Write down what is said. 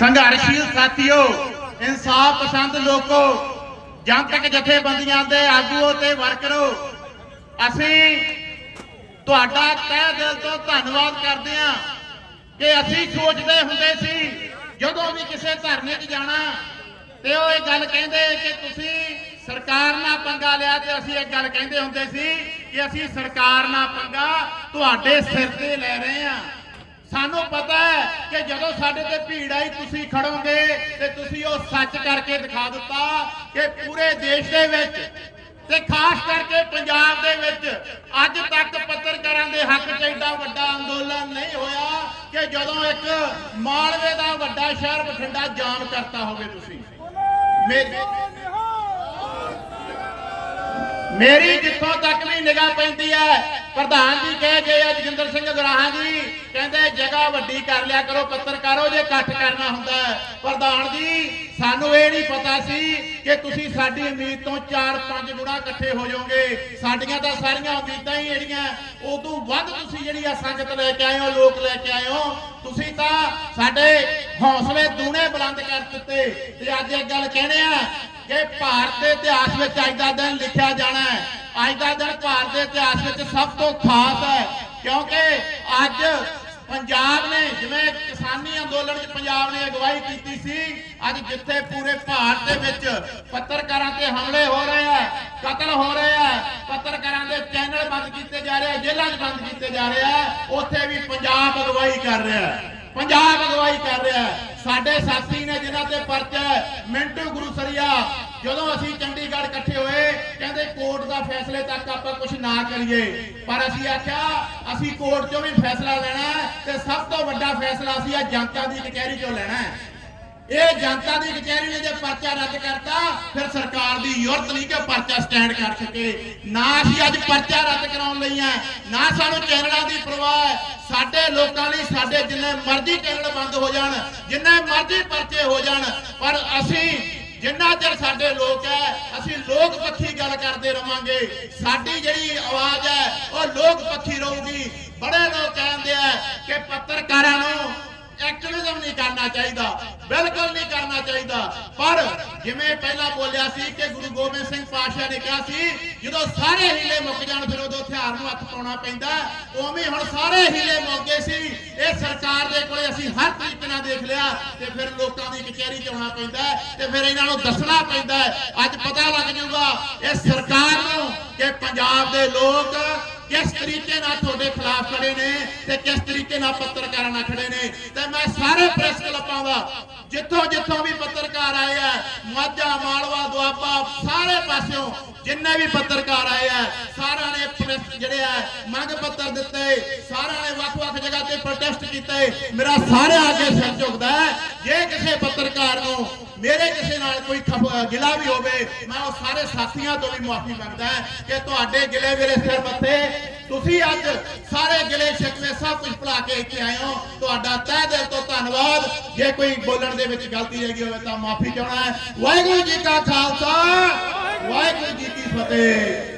ਸੰਘਰਸ਼ੀਲ ਸਾਥੀਓ, ਇਨਸਾਫ ਪਸੰਦ ਲੋਕੋ ਜਨਤਕ ਜਥੇਬੰਦੀਆਂ ਦੇ ਆਗੂਓ ਤੇ ਵਰਕਰੋ ਅਸੀਂ ਤੁਹਾਡਾ ਤਹਿ ਦਿਲ ਤੋਂ ਧੰਨਵਾਦ ਕਰਦੇ ਹਾਂ ਕਿ ਅਸੀਂ ਸੋਚਦੇ ਹੁੰਦੇ ਸੀ, ਜਦੋਂ ਵੀ ਕਿਸੇ ਧਰਨੇ 'ਚ ਜਾਣਾ, ਤੇ ਉਹ ਇਹ ਗੱਲ ਕਹਿੰਦੇ ਕਿ ਤੁਸੀਂ ਸਰਕਾਰ ਨਾਲ ਪੰਗਾ ਲਿਆ ਤੇ ਅਸੀਂ ਇਹ ਗੱਲ ਕਹਿੰਦੇ ਹੁੰਦੇ ਸੀ ਕਿ ਅਸੀਂ ਸਰਕਾਰ ਨਾਲ ਪੰਗਾ ਤੁਹਾਡੇ ਸਿਰ ਤੇ ਲੈ ਰਹੇ ਹਾਂ। ਸਾਨੂੰ ਪਤਾ ਹੈ ਕਿ ਜਦੋਂ ਸਾਡੇ ਤੇ ਭੀੜ ਆਈ, ਤੁਸੀਂ ਖੜੋਗੇ ਤੇ ਤੁਸੀਂ ਉਹ ਸੱਚ ਕਰਕੇ ਦਿਖਾ ਦਿੱਤਾ ਕਿ ਪੂਰੇ ਦੇਸ਼ ਦੇ ਵਿੱਚ ਤੇ ਖਾਸ ਕਰਕੇ ਪੰਜਾਬ ਦੇ ਵਿੱਚ ਅੱਜ ਤੱਕ ਪੱਤਰਕਾਰਾਂ ਦੇ ਹੱਕ 'ਚ ਐਡਾ ਵੱਡਾ ਅੰਦੋਲਨ ਨਹੀਂ ਹੋਇਆ ਕਿ ਜਦੋਂ ਇੱਕ ਮਾਲਵੇ ਦਾ ਵੱਡਾ ਸ਼ਹਿਰ ਬਠਿੰਡਾ ਜਾਮ ਕਰਤਾ ਹੋਵੇ ਤੁਸੀਂ। ਮੇਰੀ ਮੇਰੀ ਜਿੱਥੋਂ ਤੱਕ ਵੀ ਨਿਗਾਹ ਪੈਂਦੀ ਹੈ, ਪ੍ਰਧਾਨ ਜੀ ਕਹਿ ਗਏ ਆ, ਜਗਿੰਦਰ ਸਿੰਘ ਗਰਾਹਾਂ ਜੀ, ਕਹਿੰਦੇ ਜਗ੍ਹਾ ਵੱਡੀ ਕਰ ਲਿਆ ਕਰੋ, ਪੱਤਰਕਾਰੋ ਜੇ ਇਕੱਠ ਕਰਨਾ ਹੁੰਦਾ ਪ੍ਰਧਾਨ ਜੀ, ਸਾਨੂੰ ਇਹ ਨਹੀਂ ਪਤਾ ਸੀ ਕਿ ਤੁਸੀਂ ਸਾਡੀ ਉਮੀਦ ਤੋਂ 4-5 ਗੁਣਾ ਇਕੱਠੇ ਹੋ ਜਾਓਗੇ। ਸਾਡੀਆਂ ਤਾਂ ਸਾਰੀਆਂ ਉਮੀਦਾਂ ਹੀ ਜਿਹੜੀਆਂ, ਉਦੋਂ ਵੱਧ ਤੁਸੀਂ ਜਿਹੜੀ ਆ ਸੰਗਤ ਲੈ ਕੇ ਆਏ ਹੋ, ਲੋਕ ਲੈ ਕੇ ਆਏ ਹੋ, ਤੁਸੀਂ ਤਾਂ ਸਾਡੇ ਹੌਸਲੇ ਦੂਣੇ ਬੁਲੰਦ ਕਰ ਦਿੱਤੇ। ਤੇ ਅੱਜ ਇਹ ਗੱਲ ਕਹਿਣੇ ਆ ਕਿ ਭਾਰਤ ਦੇ ਇਤਿਹਾਸ ਵਿੱਚ ਅੱਜ ਦਾ ਦਿਨ ਲਿਖਿਆ ਜਾਣਾ ਹੈ, ਅੱਜ ਦਾ ਦਿਨ ਭਾਰਤ ਦੇ ਇਤਿਹਾਸ ਵਿੱਚ ਸਭ ਤੋਂ ਖਾਸ ਹੈ, ਕਿਉਂਕਿ ਅੱਜ ਪੰਜਾਬ ਨੇ ਜਿਵੇਂ ਕਿਸਾਨੀ ਅੰਦੋਲਨ 'ਚ ਪੰਜਾਬ ਨੇ ਅਗਵਾਈ ਕੀਤੀ ਸੀ, ਅੱਜ ਜਿੱਥੇ ਪੂਰੇ ਭਾਰਤ ਦੇ ਵਿੱਚ ਪੱਤਰਕਾਰਾਂ ਤੇ ਹਮਲੇ ਹੋ ਰਹੇ ਆ, ਕਤਲ ਹੋ ਰਹੇ ਆ, ਪੱਤਰਕਾਰਾਂ ਦੇ ਚੈਨਲ ਬੰਦ ਕੀਤੇ ਜਾ ਰਹੇ ਆ, ਜੇਲ੍ਹਾਂ 'ਚ ਬੰਦ ਕੀਤੇ ਜਾ ਰਹੇ ਆ, ਉੱਥੇ ਵੀ ਪੰਜਾਬ ਅਗਵਾਈ ਕਰ ਰਿਹਾ ਹੈ। ਪੰਜਾਬ ਅਗਵਾਈ ਕਰ ਰਿਹਾ ਹੈ। ਸਾਡੇ ਸਾਥੀ ਨੇ ਜਿਨ੍ਹਾਂ ਤੇ ਪਰਚਾ ਹੈ, ਮਿੰਟੂ ਗੁਰੂਸਰੀਆ ਜਦੋਂ ਅਸੀਂ ਚੰਡੀਗੜ੍ਹ ਇਕੱਠੇ ਹੋਏ ਕਹਿੰਦੇ ਕੋਰਟ ਦਾ ਫੈਸਲੇ ਤੱਕ ਆਪਾਂ ਕੁਝ ਨਾ ਕਰੀਏ ਪਰ ਅਸੀਂ ਆਖਿਆ ਅਸੀਂ ਕੋਰਟ 'ਚੋਂ ਵੀ ਫੈਸਲਾ ਲੈਣਾ ਤੇ ਸਭ ਤੋਂ ਵੱਡਾ ਫੈਸਲਾ ਅਸੀਂ ਆ ਜਨਤਾ ਦੀ ਕਚਹਿਰੀ 'ਚੋਂ ਲੈਣਾ ਇਹ ਜਨਤਾ ਦੀ ਕਚਹਿਰੀ ਨੇ ਪਰਚਾ ਰੱਦ ਕਰਤਾ, ਫਿਰ ਸਰਕਾਰ ਦੀ ਯੁਰਤ ਨਹੀਂ ਕਿ ਪਰਚਾ ਸਟੈਂਡ ਕਰ ਸਕੇ। ਨਾ ਅਸੀਂ ਅੱਜ ਪਰਚਾ ਰੱਦ ਕਰਾਉਣ ਲਈ ਆ, ਨਾ ਸਾਨੂੰ ਚੈਨਲਾਂ ਦੀ ਪਰਵਾਹ ਹੈ। ਸਾਡੇ ਲੋਕਾਂ ਲਈ ਸਾਡੇ ਜਿੰਨੇ ਮਰਜ਼ੀ ਚੈਨਲ ਬੰਦ ਹੋ ਜਾਣ, ਜਿੰਨੇ ਮਰਜ਼ੀ ਪਰਚੇ ਹੋ ਜਾਣ, ਪਰ ਅਸੀਂ ਜਿੰਨਾ ਚਿਰ ਸਾਡੇ ਲੋਕ ਹੈ, ਅਸੀਂ ਲੋਕ ਪੱਖੀ ਗੱਲ ਕਰਦੇ ਰਵਾਂਗੇ। ਸਾਡੀ ਜਿਹੜੀ ਆਵਾਜ਼ ਹੈ, ਉਹ ਲੋਕ ਪੱਖੀ ਰਹੂਗੀ। ਬੜੇ ਲੋਕ ਕਹਿੰਦੇ ਆ ਕਿ ਪੱਤਰਕਾਰਾਂ ਨੂੰ ਐਕਟਿਵਿਜ਼ਮ ਨਹੀਂ ਕਰਨਾ ਚਾਹੀਦਾ। ਬਿਲਕੁਲ ਨਹੀਂ ਕਰਨਾ ਚਾਹੀਦਾ। ਪਰ ਜਿਵੇਂ ਪਹਿਲਾਂ ਬੋਲਿਆ ਸੀ ਕਿ ਗੁਰੂ ਗੋਬਿੰਦ ਸਿੰਘ ਪਾਤਸ਼ਾਹ ਨੇ ਕਿਹਾ ਸੀ, ਜਦੋਂ ਸਾਰੇ ਹੀਲੇ ਮੁੱਕ ਜਾਣ, ਫਿਰ ਉਦੋਂ ਹਥਿਆਰ ਨੂੰ ਹੱਥ ਪਾਉਣਾ ਪੈਂਦਾ। ਉਵੇਂ ਹੁਣ ਸਾਰੇ ਹੀਲੇ ਮੁੱਕ ਗਏ ਸੀ। ਇਹ ਸਰਕਾਰ ਦੇ ਕੋਲੇ ਅਸੀਂ ਹਰ ਤਰੀਕੇ ਨਾਲ ਦੇਖ ਲਿਆ ਤੇ ਫਿਰ ਲੋਕਾਂ ਦੀ ਕਚਹਿਰੀ 'ਚ ਆਉਣਾ ਪੈਂਦਾ ਤੇ ਫਿਰ ਇਹਨਾਂ ਨੂੰ ਦੱਸਣਾ ਪੈਂਦਾ ਅੱਜ ਪਤਾ ਲੱਗ ਜਾਊਗਾ ਇਹ ਸਰਕਾਰ ਨੂੰ ਕਿ ਪੰਜਾਬ ਦੇ ਲੋਕ ਕਿਸ ਤਰੀਕੇ ਨਾਲ ਤੁਹਾਡੇ ਖਿਲਾਫ ਖੜੇ ਨੇ ਤੇ ਕਿਸ ਤਰੀਕੇ ਨਾਲ ਪੱਤਰਕਾਰਾਂ ਨਾਲ ਖੜੇ ਨੇ? ਤੇ ਮੈਂ ਸਾਰੇ ਪ੍ਰੈਸ ਕਲੱਬਾਂ ਦਾ, ਜਿੱਥੋਂ ਜਿੱਥੋਂ ਵੀ ਪੱਤਰਕਾਰ ਆਏ ਆ, ਮਾਝਾ, ਮਾਲਵਾ, ਦੁਆਬਾ, ਸਾਰੇ ਪਾਸਿਓਂ ਜਿੰਨੇ ਵੀ ਪੱਤਰਕਾਰ ਆਏ ਆ, ਸਾਰਿਆਂ ਨੇ ਜਿਹੜੇ ਆ, ਮੰਗ ਪੱਤਰ ਦਿੱਤੇ, ਸਾਰਿਆਂ ਨੇ ਜਗ੍ਹਾ ਤੇ ਪ੍ਰੋਟੈਸਟ ਕੀਤੇ ਮੇਰਾ ਸਾਰੇ ਅੱਗੇ ਸਿਰ ਝੁਕਦਾ ਹੈ। ਜੇ ਕਿਸੇ ਪੱਤਰਕਾਰ ਨੂੰ ਮੇਰੇ ਕਿਸੇ ਨਾਲ ਕੋਈ ਗਿਲਾ ਵੀ ਹੋਵੇ, ਮੈਂ ਉਹ ਸਾਰੇ ਸਾਥੀਆਂ ਤੋਂ ਵੀ ਮਾਫੀ ਮੰਗਦਾ ਕਿ ਤੁਹਾਡੇ ਗਿਲੇ ਮੇਰੇ ਸਿਰ ਮੱਥੇ, ਤੁਸੀਂ ਅੱਜ ਸਾਰੇ ਗਿਲੇ ਸ਼ਿਕਵੇ ਸਭ ਕੁਝ ਭੁਲਾ ਕੇ ਇੱਥੇ ਆਏ ਹੋ। ਤੁਹਾਡਾ ਤਹਿ ਦਿਲ ਤੋਂ ਧੰਨਵਾਦ। ਜੇ ਕੋਈ ਬੋਲਣ ਦੇ ਵਿੱਚ ਗਲਤੀ ਹੈਗੀ ਹੋਵੇ ਤਾਂ ਮਾਫੀ ਚਾਹਣਾ ਹੈ। ਵਾਹਿਗੁਰੂ ਜੀ ਕਾ ਖਾਲਸਾ, ਵਾਹਿਗੁਰੂ ਜੀ ਕੀ ਫਤਿਹ।